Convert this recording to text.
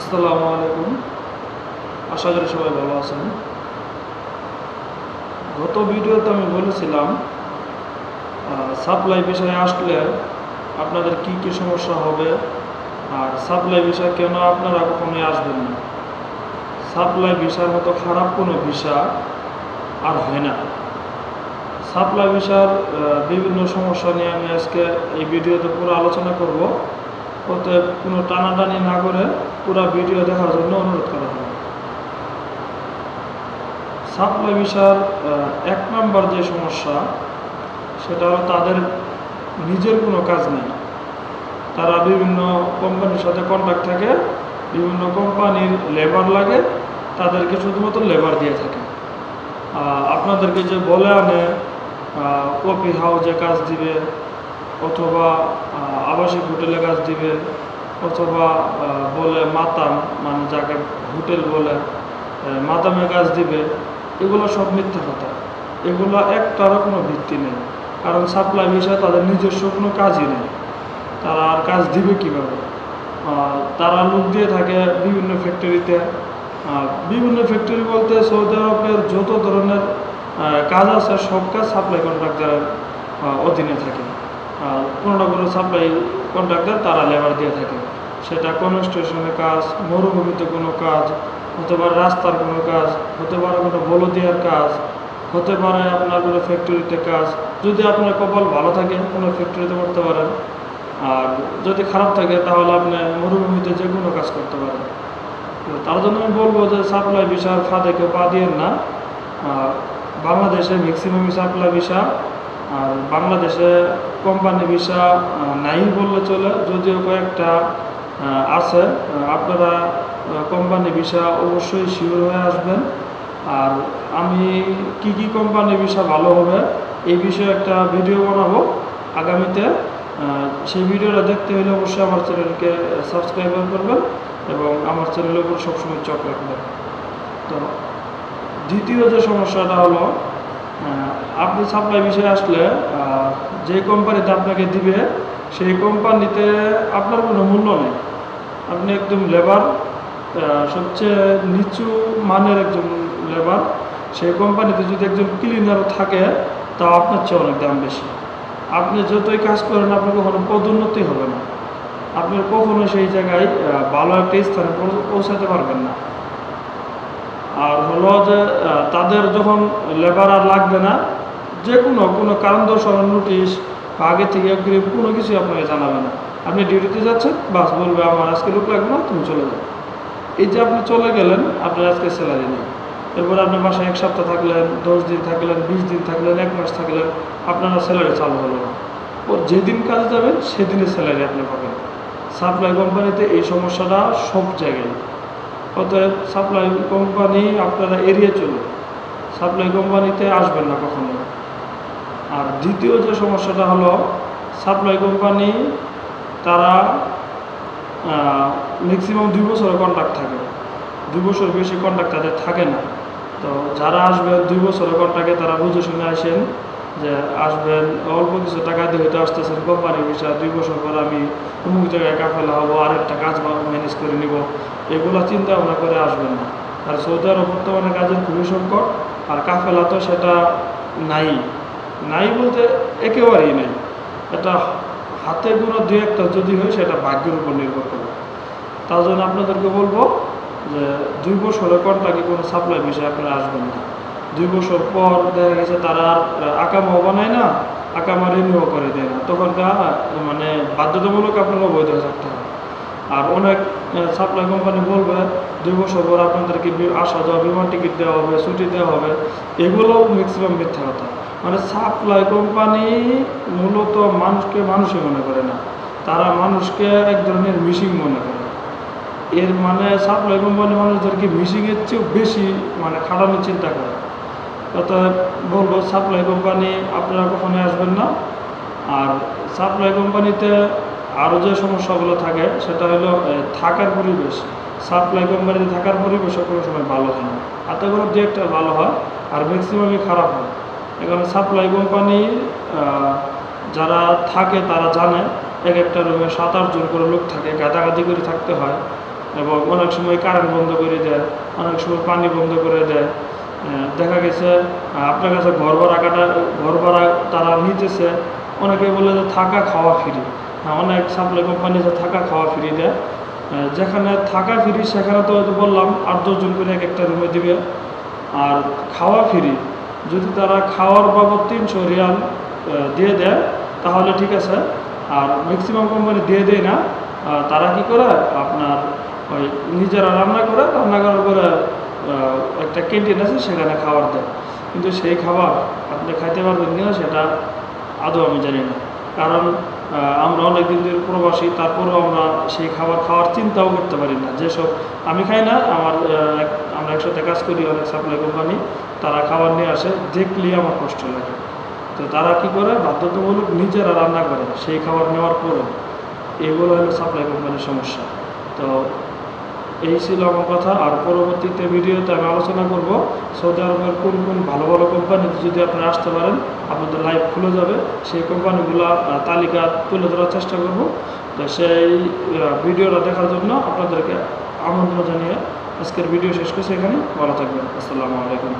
আসসালামু আলাইকুম। আশা করি সবাই ভালো আছেন। গত ভিডিওতে আমি বলেছিলাম সাপ্লাই বিষয়ে আসলে আপনাদের কি কি সমস্যা হবে আর সাপ্লাই বিষয় কেন আপনারা কখনোই আসবেন না? সাপ্লাই ভিসার মতো খারাপ কোনো ভিসা আর হয় না। সাপ্লাই ভিসার বিভিন্ন সমস্যা নিয়ে আমি আজকে এই ভিডিওতে পুরো আলোচনা করব। অতএব কোনো টানাটানি না করে পুরো ভিডিও দেখার জন্য অনুরোধ করা হয়। সাপ্লাই আহ, এক নম্বর যে সমস্যা সেটা হলো তাদের নিজের কোনো কাজ নেই। তারা বিভিন্ন কোম্পানির সাথে কন্ট্যাক্ট থাকে বিভিন্ন কোম্পানির লেবার লাগে তাদেরকে শুধুমাত্র লেবার দিয়ে থাকে। আপনাদেরকে যে বলে আনে কফি হাউজে কাজ দিবে অথবা আবাসিক হোটেলে কাজ দিবে, অথবা বলে মাতাম মানে যাকে হোটেল বলে মাতামে কাজ দিবে, এগুলো সব মিথ্যা কথা। এগুলো একটারও কোনো ভিত্তি নেই, কারণ সাপ্লাই বিষয়ে তাদের নিজস্ব কোনো কাজই নেই। তারা আর কাজ দিবে কীভাবে? তারা লোক দিয়ে থাকে বিভিন্ন ফ্যাক্টরিতে বিভিন্ন ফ্যাক্টরি বলতে সৌদি আরবের যত ধরনের কাজ আছে, সব কাজ সাপ্লাই কন্ট্রাক্টারের অধীনে থাকে। কোনো কোনো সাপ্লাই কন্ট্রাক্টর তারা লেবার দিয়ে থাকে। সেটা কনস্ট্রাকশনের কাজ, মরুভূমিতে কোনো কাজ, হতে পারে রাস্তার কোনো কাজ, হতে পারে কোনো বলদিয়ার কাজ, হতে পারে আপনার কোনো ফ্যাক্টরিতে কাজ। যদি আপনার কপাল ভালো থাকে, কোনো ফ্যাক্টরিতে করতে পারেন। আর যদি খারাপ থাকে, তাহলে আপনি মরুভূমিতে যে কোনো কাজ করতে পারেন। তার জন্য আমি বলব যে সাপ্লাই বিষয়ের ফাঁদে কেউ পা দিয়েন না। বাংলাদেশে ম্যাক্সিমাম সাপ্লাই ভিসা আর বাংলাদেশে কোম্পানি ভিসা নাই বললে চলে। যদিও কয়েকটা আছে আপনারা কোম্পানি ভিসা অবশ্যই শিওর হয়ে আসবেন। আর আমি কি কি কোম্পানি ভিসা ভালো হবে, এই বিষয়ে একটা ভিডিও বানাবো আগামীতে। সেই ভিডিওটা দেখতে হলে অবশ্যই আমার চ্যানেলকে সাবস্ক্রাইব করবেন এবং আমার চ্যানেলের উপর সবসময় চোখ রাখবেন। তো দ্বিতীয় যে সমস্যাটা হলো আপনি সাপ্লাই বিষয়ে আসলে যে কোম্পানিতে আপনাকে দিবে, সেই কোম্পানিতে আপনার কোনো মূল্য নেই। আপনি একদম লেবার সবচেয়ে নিচু মানের একজন লেবার সেই কোম্পানিতে যদি একজন ক্লিনারও থাকে, তাও আপনার চেয়ে অনেক দাম বেশি। আপনি যতই কাজ করেন, আপনার কখনো পদোন্নতি হবে না। আপনি কখনো সেই জায়গায় ভালো একটা স্থানে পৌঁছাতে পারবেন না। আর হলো যে তাদের যখন লেবার আর লাগবে না, যে কোনো কোনো কারণ দর্শানোর নোটিশ বা আগে থেকে অগ্রিম কোনো কিছু আপনাকে জানাবে না। আপনি ডিউটিতে যাচ্ছেন, বাস বলবে, আমার আজকে লোক লাগবে না, তুমি চলে যাও। এই যে আপনি চলে গেলেন, আপনার আজকে স্যালারি নেই। এরপর আপনি বাসায় এক সপ্তাহ থাকলেন, দশ দিন থাকলেন, বিশ দিন থাকলেন, এক মাস থাকলেন, আপনার স্যালারি চালু হলো না। ও যেদিন কাজে যাবেন, সেদিনের স্যালারি আপনি পাবেন। সাপ্লাই কোম্পানিতে এই সমস্যাটা সব জায়গায়। অতএব সাপ্লাই কোম্পানি আপনারা এড়িয়ে চলুন। সাপ্লাই কোম্পানিতে আসবেন না কখনো। আর দ্বিতীয় যে সমস্যাটা হলো সাপ্লাই কোম্পানি তারা ম্যাক্সিমাম দুই বছরের কন্ট্রাক্ট থাকে। দুই বছর বেশি কন্ট্রাক্ট তাদের থাকে না। তো যারা আসবে দুই বছরের কন্ট্রাক্টে তারা বুঝে শুনে আসেন। যে আসবেন, অল্প কিছু টাকা দিয়ে হয়তো আসতেছেন কোম্পানির বিষয় দুই বছর পর আমি অমুক জায়গায় কাফেলা হব, আরেকটা কাজ ম্যানেজ করে নিব। এগুলো চিন্তা ভাবনা করে আসবেন না। আর সৌদি আরব বর্তমানে কাজের খুবই সংকট, আর কাফেলা তো সেটা নাই। নাই বলতে একেবারেই নাই। এটা হাতে গুঁড়ো দু একটা যদি হয়, সেটা ভাগ্যের উপর নির্ভর করে। তার জন্য আপনাদেরকে বলব যে দুই বছরের কন্ট্রাক্টে কোনো সাপ্লাই বিষয়ে আপনারা আসবেন না। দুই বছর পর দেখা গেছে তারা আর আকামা বানায় না, আকামা রিনিউ করে দেয় না। তখন তা মানে বাধ্যতামূলক আপনাকে অবৈধ থাকতে হবে। আর অনেক সাপ্লাই কোম্পানি বলবে, দুই বছর পর আপনাদেরকে আসা যাওয়া, বিমান টিকিট দেওয়া হবে, ছুটি দেওয়া হবে এগুলোও ম্যাক্সিমাম মিথ্যা কথা। মানে সাপ্লাই কোম্পানি মূলত মানুষকে মানুষই মনে করে না। তারা মানুষকে এক ধরনের মিশিং মনে করে। এর মানে সাপ্লাই কোম্পানি মানুষদেরকে মিশিংয়ের চেয়েও বেশি মানে খাটানোর চিন্তা করে। অতএব বলব সাপ্লাই কোম্পানি আপনারা কখনোই আসবেন না। আর সাপ্লাই কোম্পানিতে আরও যে সমস্যাগুলো থাকে, সেটা হলো থাকার পরিবেশ। সাপ্লাই কোম্পানিতে থাকার পরিবেশও কোনো সময় ভালো হয় না। হাতে করে দু একটা ভালো হয়, আর ম্যাক্সিমামই খারাপ হয়। এখানে সাপ্লাই কোম্পানি যারা থাকে, তারা জানে, এক একটা রুমে সাত আটজন করে লোক থাকে, গাদাগাদি করে থাকতে হয়। এবং অনেক সময় কারেন্ট বন্ধ করে দেয়, অনেক সময় পানি বন্ধ করে দেয়। দেখা গেছে আপনার কাছে ঘর ভাড়া কাটা, ঘর ভাড়া তারা নিতেছে। অনেকে বলে যে থাকা, খাওয়া ফ্রি অনেক সাপ্লাই কোম্পানি যে থাকা, খাওয়া ফ্রি দেয়। যেখানে থাকা ফ্রি সেখানে তো বললাম, আট দশজন করে এক একটা রুমে দিবে। আর খাওয়া ফ্রি যদি তারা খাওয়ার বাবদ তিনশো রিয়াল দিয়ে দেয়, তাহলে ঠিক আছে। আর ম্যাক্সিমাম কোম্পানি দিয়ে দেয় না। তারা কি করে? আপনার ওই নিজেরা রান্না করে, রান্না করার পরে একটা ক্যান্টিন আছে, সেখানে খাবার দেয়। কিন্তু সেই খাবার আপনি খাইতে পারবেন কিনা সেটা আদৌ আমি জানি না। কারণ আমরা অনেক দিন ধরে প্রবাসী, তারপরেও আমরা সেই খাবার খাওয়ার চিন্তাও করতে পারি না। যেসব আমি খাই না, আমার আমরা একসাথে কাজ করি, অনেক সাপ্লাই কোম্পানি তারা খাবার নিয়ে আসে দেখলেই আমার কষ্ট লাগে। তো তারা কি করে? বাধ্যতামূলক নিজেরা রান্না করে, সেই খাবার নেওয়ার পরে এগুলো হলো সাপ্লাই কোম্পানির সমস্যা। তো এই ছিল আমার কথা। আর পরবর্তীতে ভিডিওতে আমি আলোচনা করব সৌদি আরবের কোন কোন ভালো ভালো কোম্পানিতে যদি আপনারা আসতে পারেন, আপনাদের লাইভ খুলে যাবে। সেই কোম্পানিগুলো তালিকা তুলে ধরার চেষ্টা করব। তো সেই ভিডিওটা দেখার জন্য আপনাদেরকে আমন্ত্রণ জানিয়ে আজকের ভিডিও শেষ করছি এখানে। ভালো থাকবেন। আসসালামু আলাইকুম।